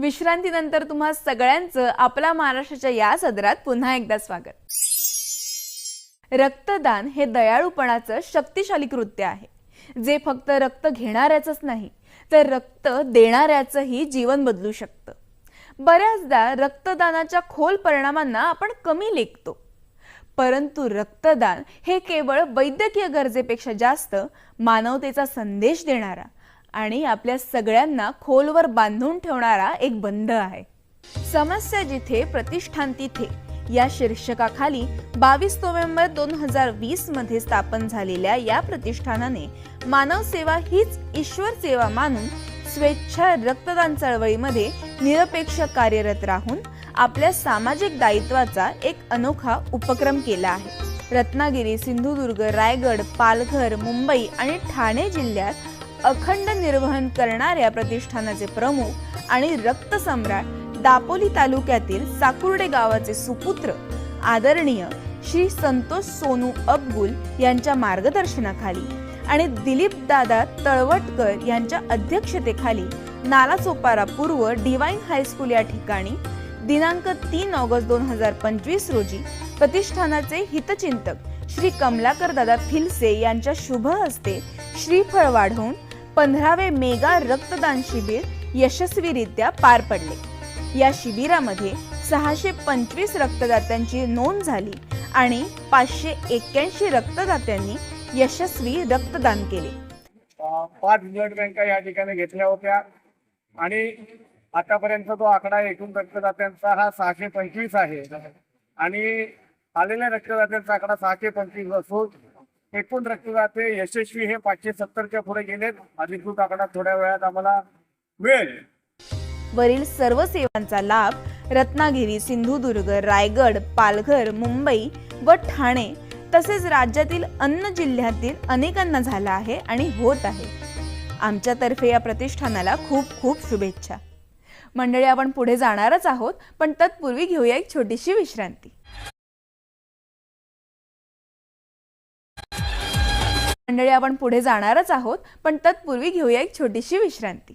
विश्रांतीनंतर तुम्हा सगळ्यांचं आपला महाराष्ट्राच्या या सदरात पुन्हा एकदा स्वागत. रक्तदान हे दयाळूपणाचं शक्तिशाली कृत्य आहे. जे फक्त रक्त घेणाऱ्याचंच नाही तर रक्त देणाऱ्याचंही जीवन बदलू शकतं. बऱ्याचदा रक्तदानाच्या खोल परिणामांना आपण कमी लेखतो. परंतु रक्तदान हे केवळ वैद्यकीय गरजेपेक्षा जास्त मानवतेचा संदेश देणारा आणि आपल्या सगळ्यांना खोलवर बांधून ठेवणारा एक बंध आहे. समस्या जिथे प्रतिष्ठान तिथे या शीर्षकाखाली बावीस नोव्हेंबर दोन हजार वीसमध्ये स्थापन झालेल्या या प्रतिष्ठानाने मानव सेवा हीच ईश्वर सेवा मानून स्वेच्छा रक्तदान चळवळीमध्ये निरपेक्ष कार्यरत राहून आपल्या सामाजिक दायित्वाचा एक अनोखा उपक्रम केला आहे. रत्नागिरी सिंधुदुर्ग रायगड पालघर मुंबई आणि ठाणे जिल्ह्यात अखंड निर्वहन करणाऱ्या प्रतिष्ठानाचे प्रमुख आणि रक्तसम्राट दापोली तालुक्यातील साकुर्डे गावाचे सुपुत्र आदरणीय श्री संतोष सोनू अब्गुल यांच्या मार्गदर्शनाखाली आणि दिलीप दादा तळवटकर यांच्या अध्यक्षतेखाली नालासोपारा पूर्व डिवाईन हायस्कूल या ठिकाणी दिनांक तीन ऑगस्ट दोन हजार पंचवीस रोजी प्रतिष्ठानाचे हितचिंतक श्री कमलाकर दादा फिलसे यांच्या शुभ हस्ते श्रीफळ वाढवून पंधरावे मेगा रक्तदान शिबिर यशस्वीरित्या पार पडले. या शिबिरामध्ये सहाशे पंचवीस रक्तदात्यांची नोंद झाली आणि पाचशे एक्क्याऐंशी रक्तदात्यांनी यशस्वी रक्तदान केले. पाच ब्लड बँका या ठिकाणी घेतल्या होत्या आणि आतापर्यंत जो आकडा एकूण रक्तदात्यांचा हा सहाशे पंचवीस आहे. आणि आलेल्या रक्तदात्यांचा आकडा सहाशे पंचवीस असून एकूण रक्तदाते यशस्वी हे पाचशे सत्तरच्या पुढे गेलेत. अधिकृत आकडा थोड्या वेळात आम्हाला मिळेल. वरील सर्व सेवांचा लाभ रत्नागिरी सिंधुदुर्ग रायगड पालघर मुंबई व ठाणे तसेच राज्यातील अन्य जिल्ह्यातील अनेकांना झाला आहे आणि होत आहे. आमच्यातर्फे या प्रतिष्ठानाला खूप खूप शुभेच्छा. मंडळी आपण पुढे जाणारच आहोत पण तत्पूर्वी घेऊया एक छोटीशी विश्रांती. मंडळी आपण पुढे जाणारच आहोत पण तत्पूर्वी घेऊया एक छोटीशी विश्रांती.